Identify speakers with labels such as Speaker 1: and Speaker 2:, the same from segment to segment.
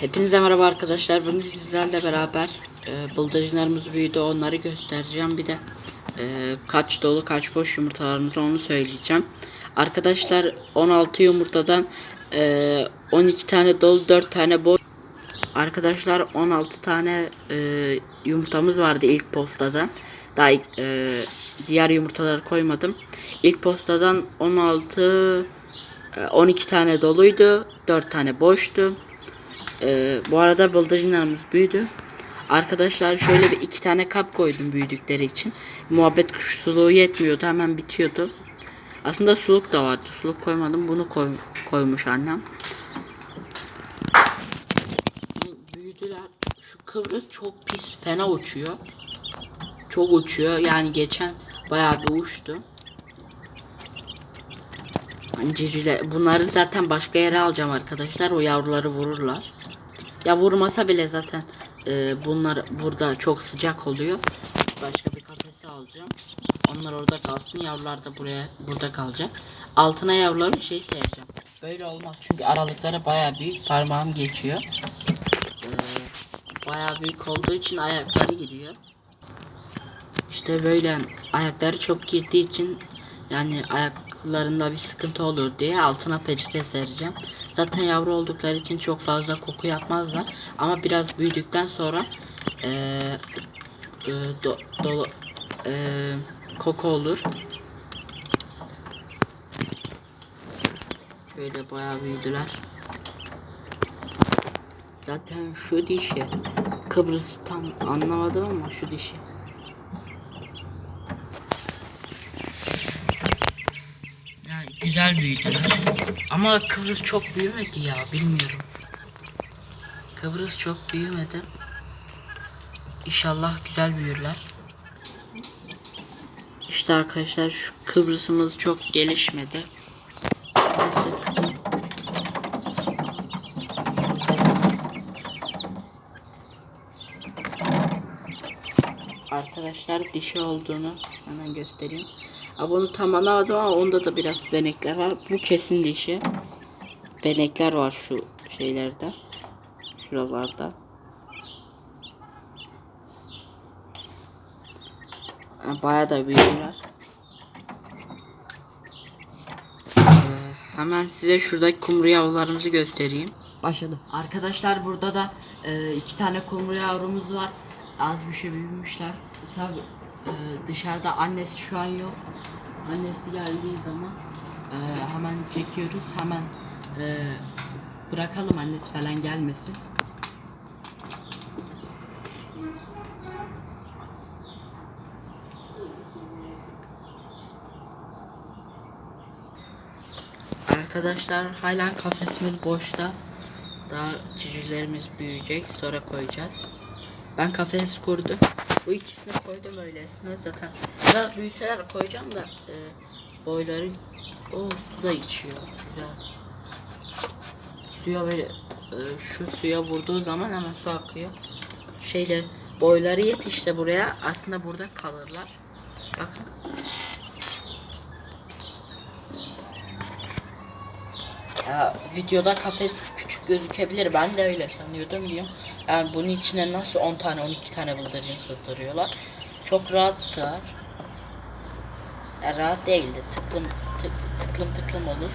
Speaker 1: Hepinize merhaba arkadaşlar. Bugün sizlerle beraber e, bıldırcınlarımız büyüdü. Onları göstereceğim. Bir de e, kaç dolu kaç boş yumurtalarımız onu söyleyeceğim. Arkadaşlar 16 yumurtadan e, 12 tane dolu 4 tane boş. Arkadaşlar 16 tane e, yumurtamız vardı ilk postadan. Daha e, diğer yumurtaları koymadım. İlk postadan 16 e, 12 tane doluydu. 4 tane boştu. Ee, bu arada bıldırcınlarımız büyüdü. Arkadaşlar şöyle bir iki tane kap koydum büyüdükleri için. Muhabbet kuş yetmiyordu hemen bitiyordu. Aslında suluk da vardı. Suluk koymadım. Bunu koy, koymuş annem. Büyüdüler. Şu Kıbrıs çok pis fena uçuyor. Çok uçuyor. Yani geçen bayağı bir uçtu. Hani bunları zaten başka yere alacağım arkadaşlar. O yavruları vururlar. Ya vurmasa bile zaten e, bunlar burada çok sıcak oluyor. Başka bir kafese alacağım. Onlar orada kalsın. Yavrular da buraya burada kalacak. Altına yavruları şey sereceğim. Böyle olmaz çünkü aralıkları baya büyük. Parmağım geçiyor. E, baya büyük olduğu için ayakları gidiyor. İşte böyle ayakları çok girdiği için yani ayaklarında bir sıkıntı olur diye altına peçete sereceğim. Zaten yavru oldukları için çok fazla koku yapmazlar. Ama biraz büyüdükten sonra eee e, do, dolu eee, koku olur. Böyle bayağı büyüdüler. Zaten şu dişi Kıbrıs'ı tam anlamadım ama şu dişi. Ya güzel büyüdüler. Ama Kıbrıs çok büyümedi ya bilmiyorum. Kıbrıs çok büyümedi. İnşallah güzel büyürler. İşte arkadaşlar şu Kıbrıs'ımız çok gelişmedi. Arkadaşlar dişi olduğunu hemen göstereyim. Ama bunu tam anlamadım ama onda da biraz benekler var. Bu kesin dişi. Benekler var şu şeylerde. Şuralarda. Ha, Bayağı da büyüdüler. Ee, hemen size şuradaki kumru yavrularımızı göstereyim.
Speaker 2: Başladı.
Speaker 1: Arkadaşlar burada da e, iki tane kumru yavrumuz var. Az bir şey büyümüşler. Tabi dışarıda annesi şu an yok. Annesi geldiği zaman e, hemen çekiyoruz. Hemen e, bırakalım annesi falan gelmesin. Arkadaşlar hala kafesimiz boşta. Daha cücülerimiz büyüyecek. Sonra koyacağız. Ben kafes kurdum. Bu ikisini koydum öylesine zaten. Biraz büyüseler koyacağım da e, boyları o su da içiyor. Güzel. Suya böyle e, şu suya vurduğu zaman hemen su akıyor. Şeyle boyları yet işte buraya. Aslında burada kalırlar. Bakın. Ya videoda kafes küçük gözükebilir. Ben de öyle sanıyordum diyor. Yani bunun içine nasıl 10 tane 12 tane bıldırcın sığdırıyorlar. Çok rahat sığar. Ya rahat değildi. Tıklım tık, tıklım tıklım olur.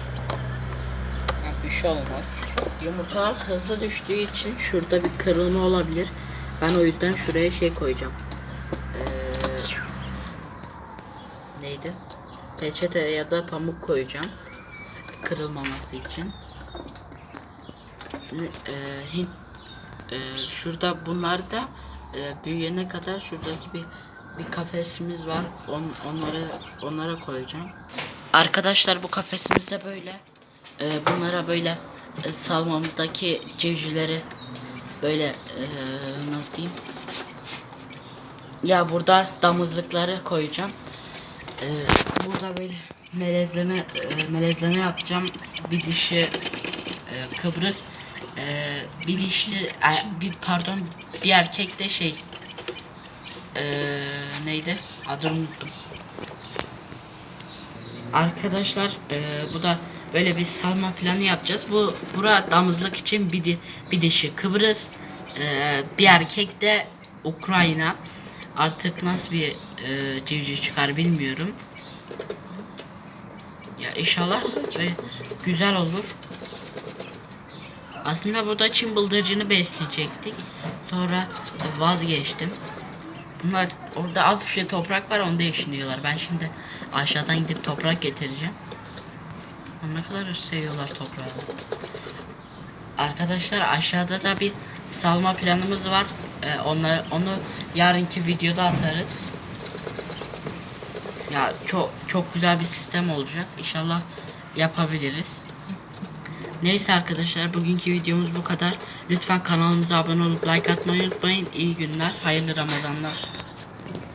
Speaker 1: Ha, bir şey olmaz. Yumurtalar hızlı düştüğü için şurada bir kırılma olabilir. Ben o yüzden şuraya şey koyacağım. Ee, neydi? Peçete ya da pamuk koyacağım kırılmaması için. Ne- e, Hint e, şurada bunlar da e, büyüyene kadar şuradaki bir bir kafesimiz var. On, onları onlara koyacağım. Arkadaşlar bu kafesimiz de böyle. E, bunlara böyle e, salmamızdaki civcivleri böyle e, nasıl diyeyim? Ya burada damızlıkları koyacağım. Ee, burada böyle melezleme e, melezleme yapacağım. Bir dişi e, Kıbrıs e, bir dişli e, bir pardon bir erkek de şey e, neydi? Adını unuttum. Arkadaşlar e, bu da böyle bir salma planı yapacağız. Bu bura damızlık için bir, di- bir dişi Kıbrıs, e, bir erkek de Ukrayna. Artık nasıl bir e, civciv çıkar bilmiyorum. Ya inşallah ve güzel olur. Aslında burada Çin bıldırcını besleyecektik. Sonra vazgeçtim. Bunlar orada az bir şey toprak var onu değiştiriyorlar. Ben şimdi aşağıdan gidip toprak getireceğim. Ne kadar seviyorlar toprağı. Arkadaşlar aşağıda da bir salma planımız var. Ee, onlar, onu yarınki videoda atarız. Ya çok çok güzel bir sistem olacak. İnşallah yapabiliriz. Neyse arkadaşlar bugünkü videomuz bu kadar. Lütfen kanalımıza abone olup like atmayı unutmayın. İyi günler, hayırlı Ramazanlar.